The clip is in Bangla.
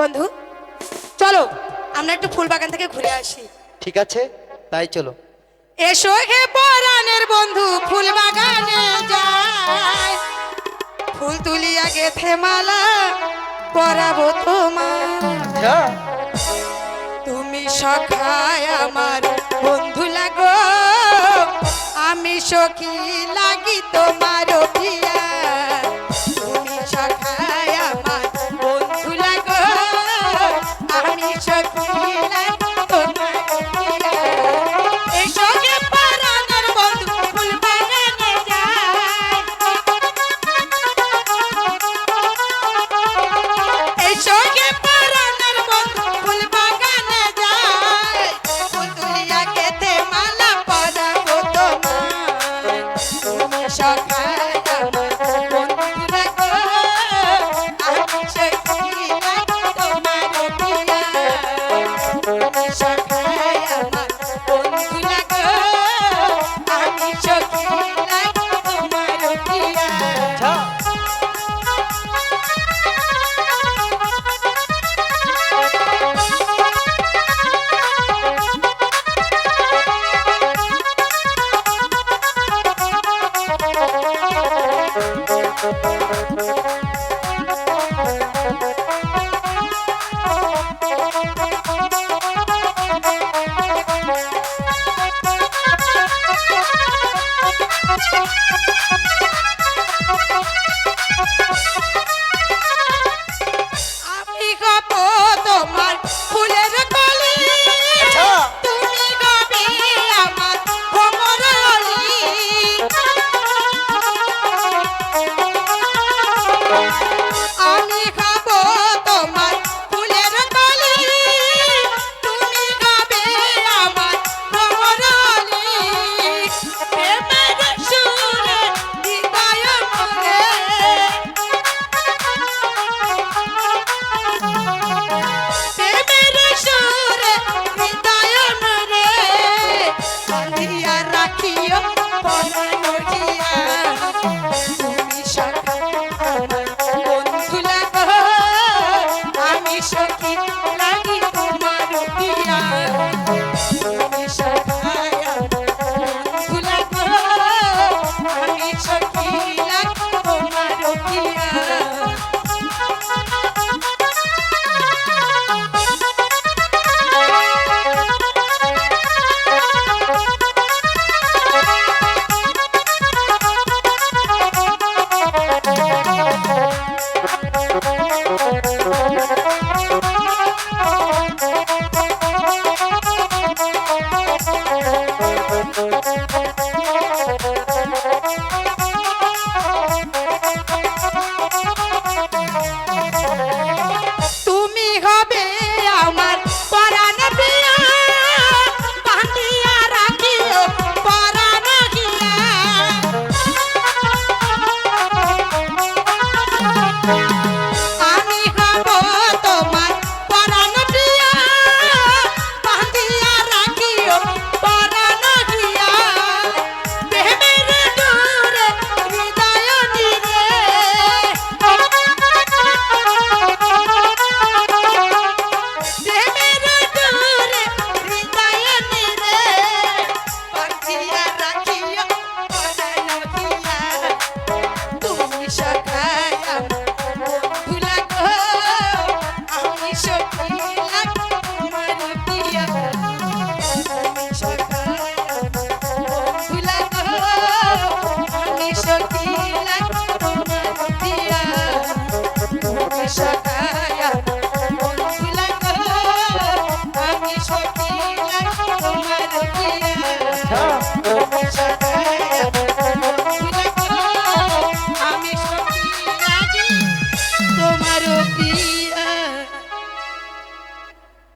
বন্ধু। চলো আমরা একটু ফুল বাগান থেকে ঘুরে আসি। ঠিক আছে তাই চলো। এসো হে পরাণের বন্ধু ফুল বাগানে যায় ফুল তুলি আগে মালা পরাবো তোমার তুমি সখায় আমার বন্ধু লাগো আমি সখী লাগি তোমার পিয়া Bye.